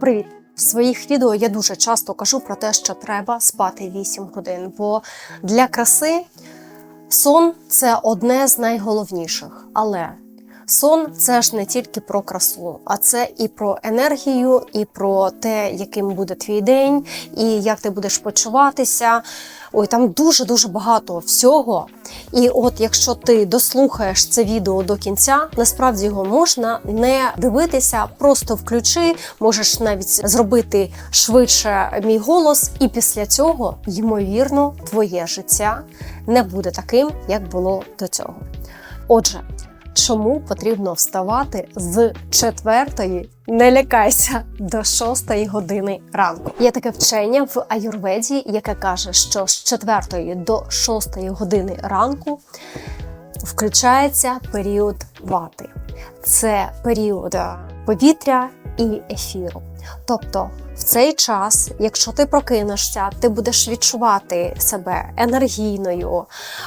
Привіт! В своїх відео я дуже часто кажу про те, що треба спати 8 годин, бо для краси сон це одне з найголовніших. Але сон це ж не тільки про красу, а це і про енергію, і про те, яким буде твій день, і як ти будеш почуватися. Ой, там дуже дуже багато всього. І от якщо ти дослухаєш це відео до кінця, насправді його можна не дивитися, просто включи, можеш навіть зробити швидше мій голос, і після цього, ймовірно, твоє життя не буде таким, як було до цього. Отже, чому потрібно вставати з четвертої, не лякайся, до шостої години ранку. Є таке вчення в аюрведі, яке каже, що з четвертої до шостої години ранку включається період вати. Це період е, повітря і ефіру. Тобто, в цей час, якщо ти прокинешся, ти будеш відчувати себе енергійною,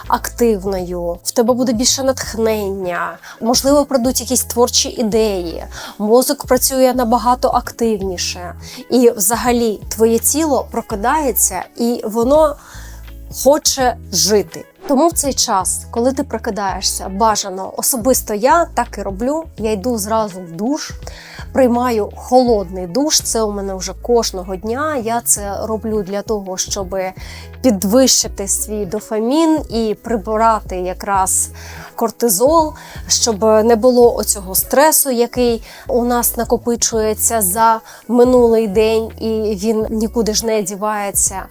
активною, в тебе буде більше натхнення, можливо, прийдуть якісь творчі ідеї, мозок працює набагато активніше, і взагалі твоє тіло прокидається і воно хоче жити. Тому в цей час, коли ти прокидаєшся, бажано особисто я так і роблю. Я йду зразу в душ, приймаю холодний душ. Це у мене вже кожного дня. Я це роблю для того, щоб підвищити свій дофамін і прибирати якраз кортизол, щоб не було оцього стресу, який у нас накопичується за минулий день, і він нікуди ж не дівається.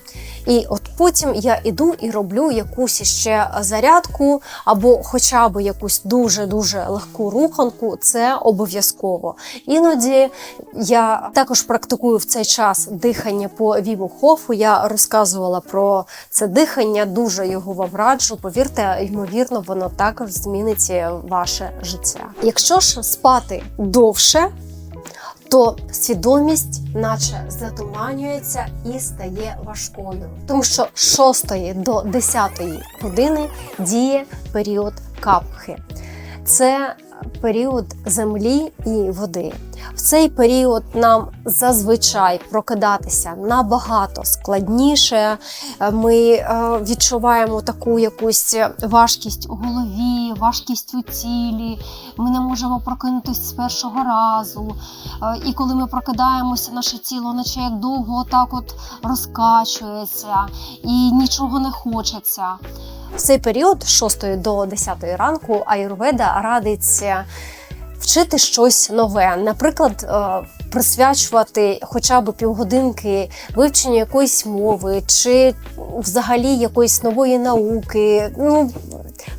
І от потім я іду і роблю якусь ще зарядку, або хоча б якусь дуже дуже легку руханку. Це обов'язково. Іноді я також практикую в цей час дихання по Віму Хофу. Я розказувала про це дихання, дуже його вам раджу. Повірте, ймовірно, воно також змінить ваше життя. Якщо ж спати довше то свідомість, наче затуманюється і стає важкою, тому що з 6 до 10 години діє період капхи. Це період землі і води. В цей період нам зазвичай прокидатися набагато складніше. Ми е, відчуваємо таку якусь важкість у голові, важкість у тілі. Ми не можемо прокинутися з першого разу. Е, І коли ми прокидаємося, наше тіло, наче як довго так от розкачується і нічого не хочеться. В цей період з 6 до 10 ранку Аюрведа радить вчити щось нове, наприклад, е, присвячувати хоча б півгодинки вивченню якоїсь мови чи взагалі якоїсь нової науки. Ну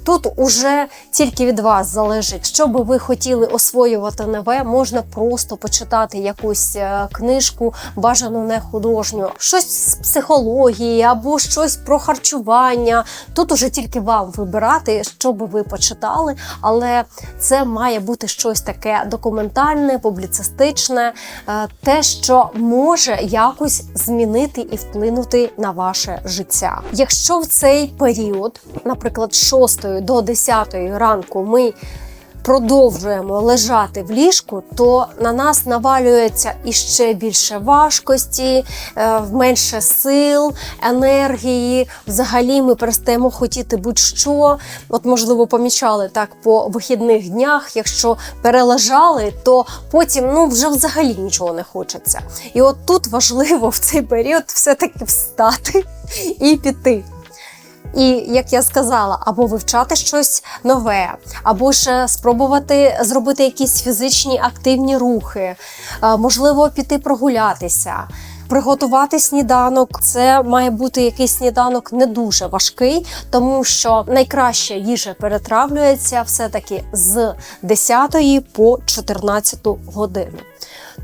тут уже тільки від вас залежить, що би ви хотіли освоювати нове, можна просто почитати якусь е, книжку, бажану не художню, щось з психології або щось про харчування. Тут уже тільки вам вибирати, що би ви почитали, але це має бути щось таке документальне, публіцистичне, е, те, що може якось змінити і вплинути на ваше життя. Якщо в цей період, наприклад, 6 до 10 ранку, ми продовжуємо лежати в ліжку, то на нас навалюється іще більше важкості, е, менше сил, енергії. Взагалі ми перестаємо хотіти будь-що. От, можливо, помічали так по вихідних днях. Якщо перележали, то потім ну вже взагалі нічого не хочеться. І от тут важливо в цей період все-таки встати і піти. І як я сказала, або вивчати щось нове, або ж спробувати зробити якісь фізичні активні рухи, е, можливо, піти прогулятися. Приготувати сніданок це має бути якийсь сніданок не дуже важкий, тому що найкраща їжа перетравлюється все-таки з 10 по 14 годину.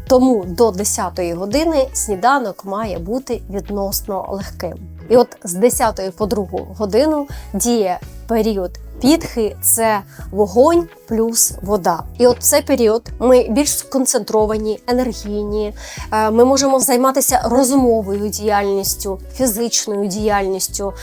Тому до 10 години сніданок має бути відносно легким. І от з 10 по 2 годину діє період підхи це вогонь плюс вода. І от цей період ми більш сконцентровані, енергійні. е, Ми можемо займатися розумовою діяльністю, фізичною діяльністю.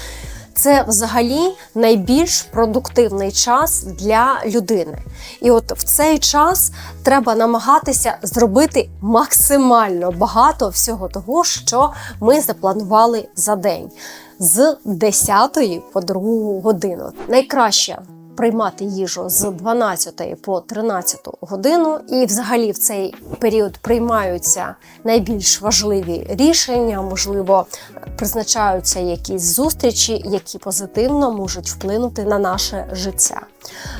Це взагалі найбільш продуктивний час для людини. І от в цей час треба намагатися зробити максимально багато всього того, що ми запланували за день з 10 по 2 годину. Найкраще приймати їжу з 12 по 13 годину, і взагалі в цей період приймаються найбільш важливі рішення, можливо, призначаються якісь зустрічі, які позитивно можуть вплинути на наше життя.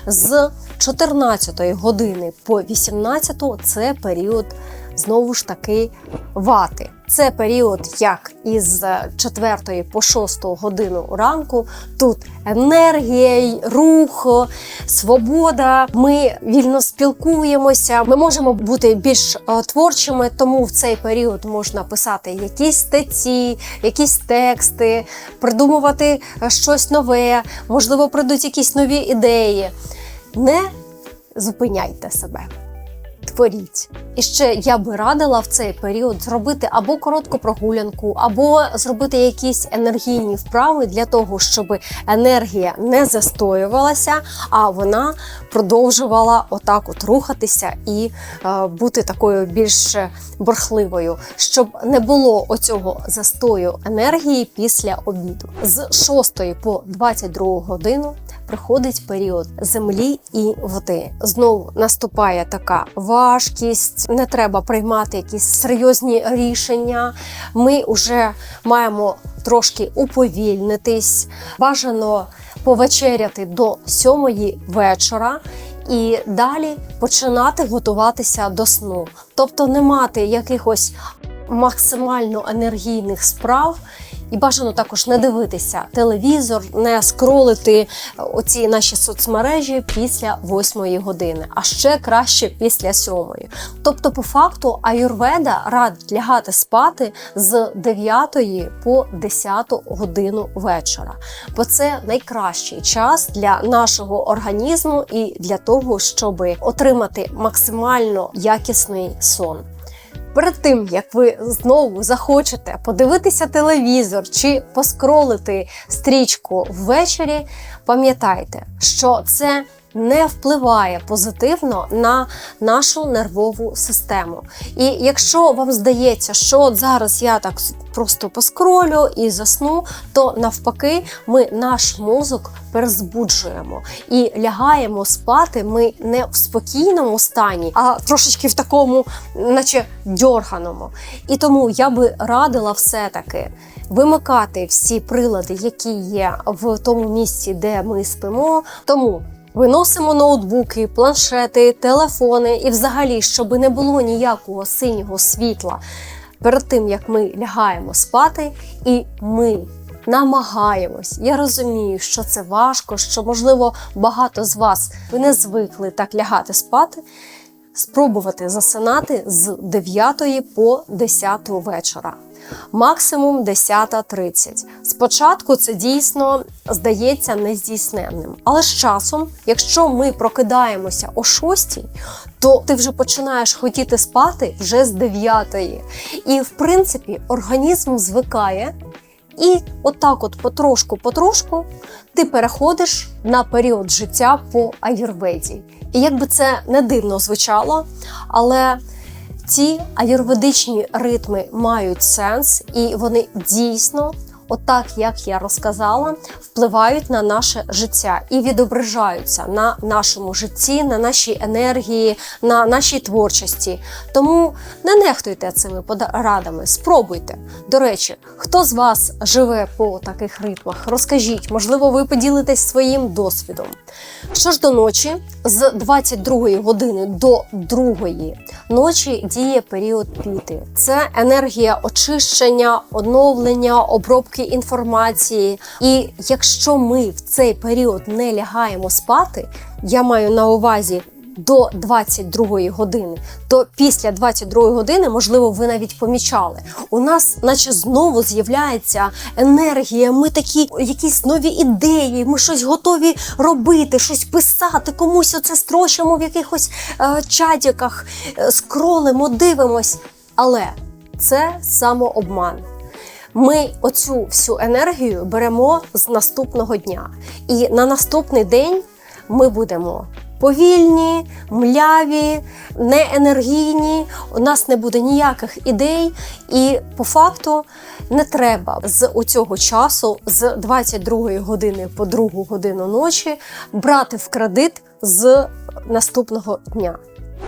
З 14 години по 18 це період знову ж таки вати. Це період, як із 4 по 6 годину ранку. Тут енергія, рух, свобода. Ми вільно спілкуємося. Ми можемо бути більш е, творчими, тому в цей період можна писати якісь статті, якісь тексти, придумувати е, щось нове, можливо, прийдуть якісь нові ідеї. Не зупиняйте себе творіть. І ще я би радила в цей період зробити або коротку прогулянку, або зробити якісь енергійні вправи для того, щоб енергія не застоювалася, а вона продовжувала отак от рухатися і е, бути такою більш борхливою, щоб не було оцього застою енергії після обіду. З 6 по 22 годину приходить період землі і води. Знову наступає така важкість, не треба приймати якісь серйозні рішення. Ми вже маємо трошки уповільнитись, бажано повечеряти до сьомої вечора. І далі починати готуватися до сну, тобто не мати якихось максимально енергійних справ, і бажано також не дивитися телевізор, не скролити оці наші соцмережі після 8 години, а ще краще після 7. Тобто, по факту, аюрведа радить лягати спати з 9 по 10 годину вечора, бо це найкращий час для нашого організму і для того, щоб отримати максимально якісний сон. Перед тим як ви знову захочете подивитися телевізор чи поскролити стрічку ввечері, пам'ятайте, що це не впливає позитивно на нашу нервову систему. І якщо вам здається, що от зараз я так просто поскролю і засну, то навпаки, ми наш мозок перезбуджуємо і лягаємо спати. Ми не в спокійному стані, а трошечки в такому, наче дьорганому. І тому я би радила все-таки. Вимикати всі прилади, які є в тому місці, де ми спимо. Тому Виносимо ноутбуки, планшети, телефони і, взагалі, щоб не було ніякого синього світла перед тим, як ми лягаємо спати, і ми намагаємось. Я розумію, що це важко, що, можливо, багато з вас ви не звикли так лягати спати. Спробувати засинати з 9 по 10 вечора максимум 10.30. Спочатку це дійсно здається нездійсненним. Але з часом, якщо ми прокидаємося о 6, то ти вже починаєш хотіти спати вже з 9. І, в принципі, організм звикає. І отак, от потрошку-потрошку, ти переходиш на період життя по аюрведі. І як би це не дивно звучало, але ці аюрведичні ритми мають сенс, і вони дійсно отак, як я розказала, впливають на наше життя і відображаються на нашому житті, на нашій енергії, на нашій творчості. Тому не нехтуйте цими порадами, спробуйте. До речі, хто з вас живе по таких ритмах? Розкажіть, можливо, ви поділитесь своїм досвідом. Що ж до ночі, з 22 години до 2 ночі діє період піти. Це енергія очищення, оновлення, обробки обробки інформації. І якщо ми в цей період не лягаємо спати, я маю на увазі. До 22 години, то після 22 години, можливо, ви навіть помічали. У нас, наче знову з'являється енергія. Ми такі якісь нові ідеї. Ми щось готові робити, щось писати, комусь оце строчимо в якихось е, чатіках, е, скролимо, дивимось. Але це самообман ми оцю всю енергію беремо з наступного дня. І на наступний день ми будемо повільні, мляві, неенергійні, у нас не буде ніяких ідей, і по факту не треба з цього часу, з 22 години по 2 годину ночі, брати в кредит з наступного дня.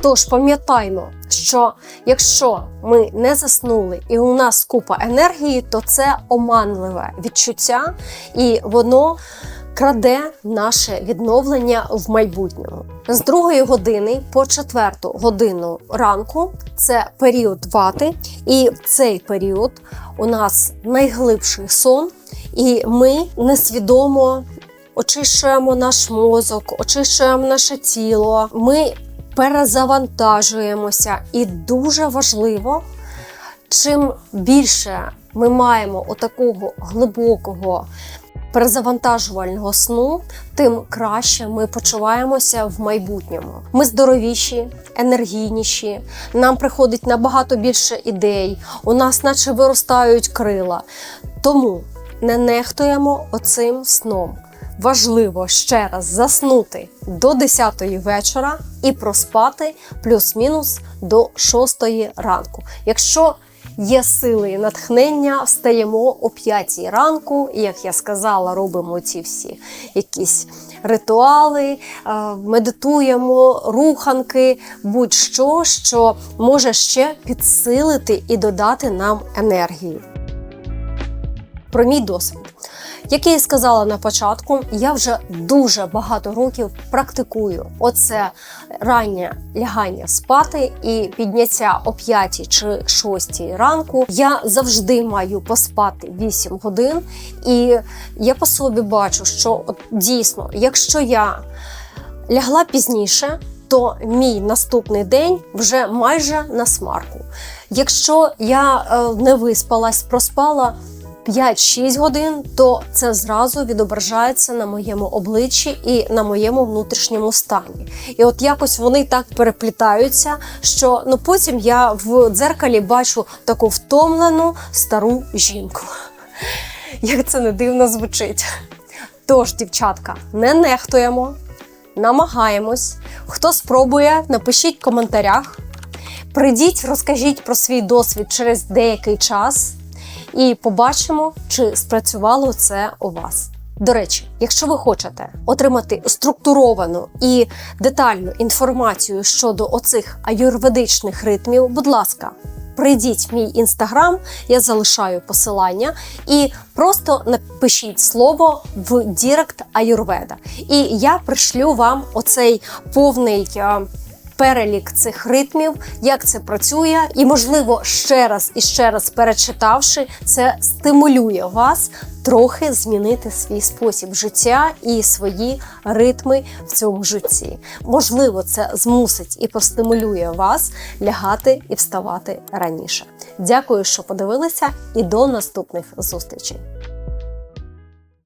Тож пам'ятаймо, що якщо ми не заснули і у нас купа енергії, то це оманливе відчуття, і воно краде наше відновлення в майбутньому. З другої години по четверту годину ранку це період вати, і в цей період у нас найглибший сон, і ми несвідомо очищуємо наш мозок, очищуємо наше тіло. Ми перезавантажуємося, і дуже важливо, чим більше ми маємо отакого глибокого перезавантажувального сну, тим краще ми почуваємося в майбутньому. Ми здоровіші, енергійніші, нам приходить набагато більше ідей, у нас наче виростають крила. Тому не нехтуємо оцим сном. Важливо ще раз заснути до 10 вечора і проспати плюс-мінус до 6 ранку. Якщо є сили і натхнення, встаємо о 5 ранку, і як я сказала, робимо ці всі якісь ритуали, е, медитуємо, руханки, будь-що, що може ще підсилити і додати нам енергії. Про мій досвід. Як я і сказала на початку, я вже дуже багато років практикую оце раннє лягання спати і підняття о 5 чи 6 ранку. Я завжди маю поспати 8 годин, і я по собі бачу, що от дійсно, якщо я лягла пізніше, то мій наступний день вже майже на смарку. Якщо я е, не виспалась, проспала 5-6 годин, то це зразу відображається на моєму обличчі і на моєму внутрішньому стані. І от якось вони так переплітаються, що ну потім я в дзеркалі бачу таку втомлену стару жінку. Як це не дивно звучить. Тож, дівчатка, не нехтуємо, намагаємось. Хто спробує, напишіть в коментарях. Прийдіть, розкажіть про свій досвід через деякий час і побачимо, чи спрацювало це у вас. До речі, якщо ви хочете отримати структуровану і детальну інформацію щодо оцих аюрведичних ритмів, будь ласка, прийдіть в мій інстаграм, я залишаю посилання, і просто напишіть слово в Дірект Аюрведа. І я пришлю вам оцей повний. Перелік цих ритмів, як це працює, і, можливо, ще раз і ще раз перечитавши, це стимулює вас трохи змінити свій спосіб життя і свої ритми в цьому житті. Можливо, це змусить і простимулює вас лягати і вставати раніше. Дякую, що подивилися, і до наступних зустрічей.